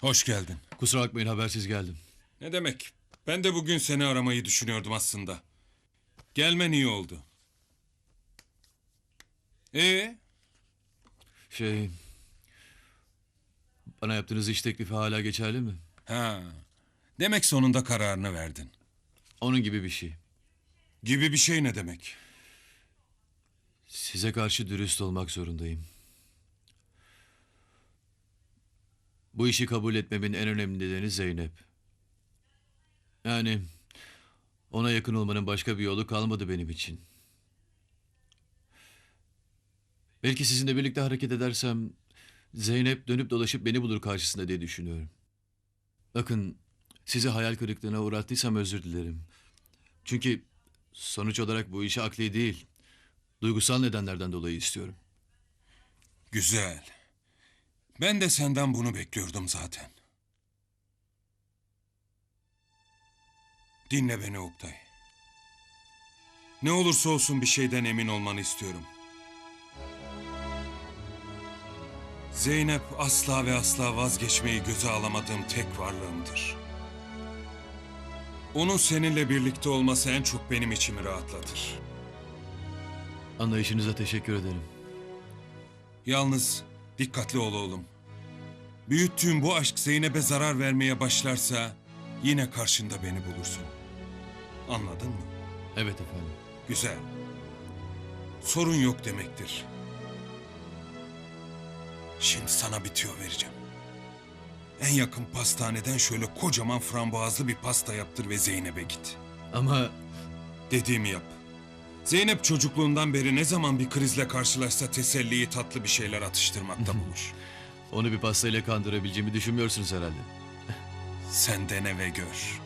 Hoş geldin. Kusura bakmayın habersiz geldim. Ne demek? Ben de bugün seni aramayı düşünüyordum aslında. Gelmen iyi oldu. Ee, Şey... Bana yaptığınız iş teklifi hala geçerli mi? ha. Demek sonunda kararını verdin. Onun gibi bir şey. Gibi bir şey ne demek? Size karşı dürüst olmak zorundayım. Bu işi kabul etmemin en önemli nedeni Zeynep. Yani ona yakın olmanın başka bir yolu kalmadı benim için. Belki sizinle birlikte hareket edersem Zeynep dönüp dolaşıp beni bulur karşısında diye düşünüyorum. Bakın sizi hayal kırıklığına uğrattıysam özür dilerim. Çünkü sonuç olarak bu işi akli değil, duygusal nedenlerden dolayı istiyorum. Güzel. Ben de senden bunu bekliyordum zaten. Dinle beni Oktay. Ne olursa olsun bir şeyden emin olmanı istiyorum. Zeynep asla ve asla vazgeçmeyi göze alamadığım tek varlığımdır. Onun seninle birlikte olması en çok benim içimi rahatlatır. Anlayışınıza teşekkür ederim. Yalnız dikkatli ol oğlum. Büyüttüğün bu aşk Zeynep'e zarar vermeye başlarsa yine karşında beni bulursun. Anladın mı? Evet efendim. Güzel. Sorun yok demektir. Şimdi sana bir tüyo vereceğim. En yakın pastaneden şöyle kocaman frambuazlı bir pasta yaptır ve Zeynep'e git. Ama Dediğimi yap. Zeynep çocukluğundan beri ne zaman bir krizle karşılaşsa teselliyi tatlı bir şeyler atıştırmakta bulur. onu bir pastayla kandırabileceğimi düşünmüyorsunuz herhalde. Sen dene ve gör.